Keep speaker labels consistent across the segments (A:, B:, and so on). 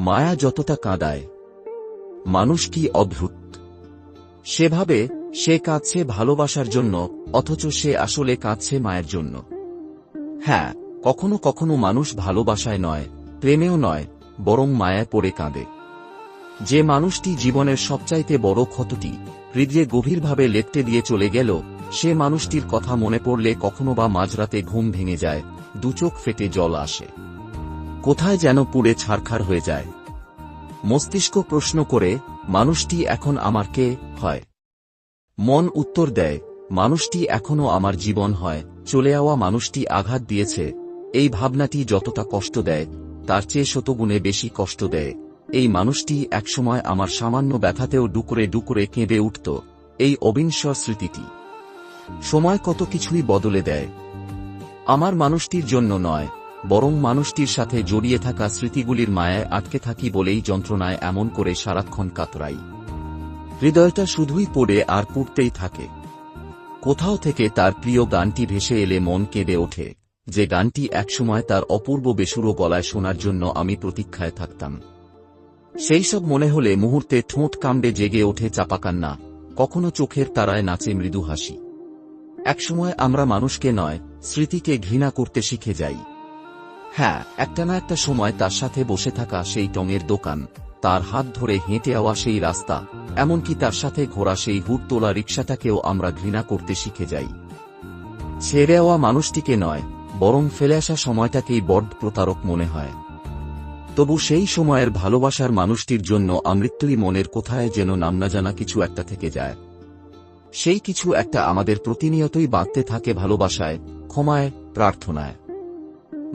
A: মায়া যতটা কাঁদায়, মানুষ কি অদ্ভুত? সেভাবে সে কাঁদছে ভালোবাসার জন্য, অথচ সে আসলে কাঁদছে মায়ের জন্য। হ্যাঁ কখনো কখনো মানুষ ভালোবাসায় নয়, প্রেমেও নয়, বরং মায়ায় পড়ে কাঁদে। যে মানুষটি জীবনের সবচাইতে বড় ক্ষতটি, হৃদয়ে গভীরভাবে লেপটে দিয়ে চলে গেল, সে মানুষটির কথা মনে পড়লে কখনো বা মাঝরাতে ঘুম ভেঙে যায় দুচোখ ফেটে জল আসে। কোথায় যেন পুড়ে ছারখার হয়ে যায়। মস্তিষ্ক প্রশ্ন করে, মানুষটি এখন আমার কে হয়? মন উত্তর দেয়, মানুষটি এখনও আমার জীবন হয়, চলে যাওয়া মানুষটি আঘাত দিয়েছে। এই ভাবনাটি যতটা কষ্ট দেয়, তার চেয়ে শতগুণে বেশি কষ্ট দেয়। এই মানুষটি একসময় আমার সামান্য ব্যথাতেও ডুকরে ডুকরে কেঁদে উঠত। এই অবিনশ্বর স্মৃতিটি সময় কত কিছুই বদলে দেয়। আমার মানুষটির জন্য নয় বরং মানুষটির সাথে জড়িয়ে থাকা স্মৃতিগুলির মায়ায় আটকে থাকি বলেই যন্ত্রণায় এমন করে সারাক্ষণ কাতরাই। হৃদয়টা শুধুই পড়ে আর পুড়তেই থাকে। কোথাও থেকে তার প্রিয় গানটি ভেসে এলে মন কেঁদে ওঠে, যে গানটি একসময় তার অপূর্ব বেসুরো গলায় শোনার জন্য আমি প্রতীক্ষায় থাকতাম। সেই সব মনে হলে মুহূর্তে ঠোঁট কামড়ে জেগে ওঠে চাপাকান্না, কখনো চোখের তারায় নাচে মৃদু হাসি। একসময় আমরা মানুষকে নয়, স্মৃতিকে ঘৃণা করতে শিখে যাই। হ্যাঁ একটা না একটা সময় তার সাথে বসে থাকা সেই টঙের দোকান, তার হাত ধরে হেঁটে আওয়া সেই রাস্তা, এমনকি তার সাথে ঘোরা সেই হুট তোলা রিক্সাটাকেও আমরা ঘৃণা করতে শিখে যাই। ছেড়ে আওয়া মানুষটিকে নয়, বরং ফেলে আসা সময়টাকেই বড্ড প্রতারক মনে হয়। তবু সেই সময়ের ভালোবাসার মানুষটির জন্য আমৃত্যুই মনের কোথায় যেন নাম না জানা কিছু একটা থেকে যায়। সেই কিছু একটা আমাদের প্রতিনিয়তই বাঁধতে থাকে ভালোবাসায়, ক্ষমায়, প্রার্থনায়।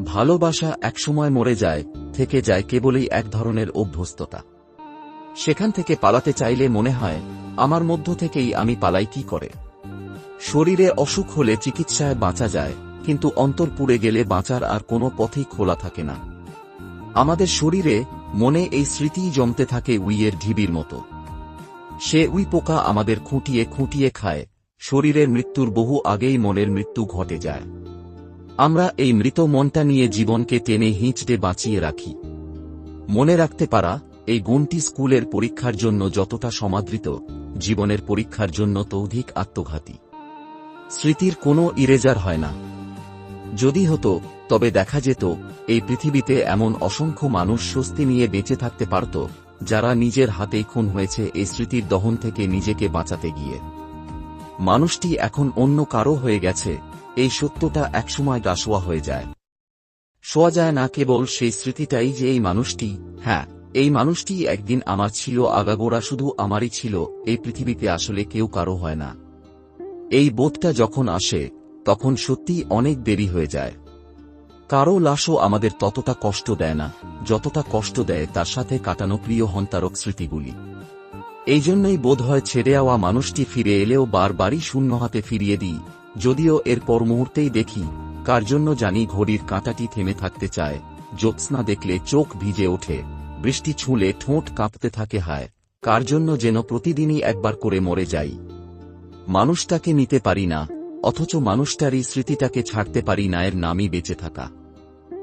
A: ভালোবাসা একসময় মরে যায়, থেকে যায় কেবলই এক ধরনের অভ্যস্ততা। সেখান থেকে পালাতে চাইলে মনে হয়, আমার মধ্য থেকেই আমি পালাই কি করে? শরীরে অসুখ হলে চিকিৎসায় বাঁচা যায়, কিন্তু অন্তর পুড়ে গেলে বাঁচার আর কোনো পথই খোলা থাকে না। আমাদের শরীরে মনে এই স্মৃতিই জমতে থাকে উইয়ের ঢিবির মতো। সে উই পোকা আমাদের খুঁটিয়ে খুঁটিয়ে খায়, শরীরের মৃত্যুর বহু আগেই মনের মৃত্যু ঘটে যায়। আমরা এই মৃত মনটা নিয়ে জীবনকে টেনে হিঁচড়ে বাঁচিয়ে রাখি। মনে রাখতে পারা, এই গুণটি স্কুলের পরীক্ষার জন্য যতটা সমাদৃত, জীবনের পরীক্ষার জন্য তৌধিক আত্মঘাতী। স্মৃতির কোনো ইরেজার হয় না। যদি হতো, তবে দেখা যেত, এই পৃথিবীতে এমন অসংখ্য মানুষ স্বস্তি নিয়ে বেঁচে থাকতে পারত, যারা নিজের হাতেই খুন হয়েছে এই স্মৃতির দহন থেকে নিজেকে বাঁচাতে গিয়ে। মানুষটি এখন অন্য কারও হয়ে গেছে, এই সত্যটা একসময় ডাসোয়া হয়ে যায়। শোয়া যায় না কেবল সেই স্মৃতিটাই যে এই মানুষটি হ্যাঁ এই মানুষটি একদিন আমার ছিল আগাগোড়া শুধু আমারই ছিল, এই পৃথিবীতে আসলে কেউ কারও হয় না। এই বোধটা যখন আসে, তখন সত্যিই অনেক দেরি হয়ে যায়। কারও লাশও আমাদের ততটা কষ্ট দেয় না, যতটা কষ্ট দেয় তার সাথে কাটানো প্রিয় হন্তারক স্মৃতিগুলি। এই জন্যই বোধ হয় ছেড়ে আওয়া মানুষটি ফিরে এলেও বারবারই শূন্য হাতে ফিরিয়ে দিই, যদিও এর পর মুহূর্তেই দেখি, কার জন্য জানি ঘড়ির কাঁটাটি থেমে থাকতে চায়, জ্যোৎস্না দেখলে চোখ ভিজে ওঠে, বৃষ্টি ছুঁলে ঠোঁট কাঁপতে থাকে হায়, কার জন্য যেন প্রতিদিনই একবার করে মরে যাই। মানুষটাকে নিতে পারি না, অথচ মানুষটারই স্মৃতিটাকে ছাড়তে পারি না এর নামই বেঁচে থাকা।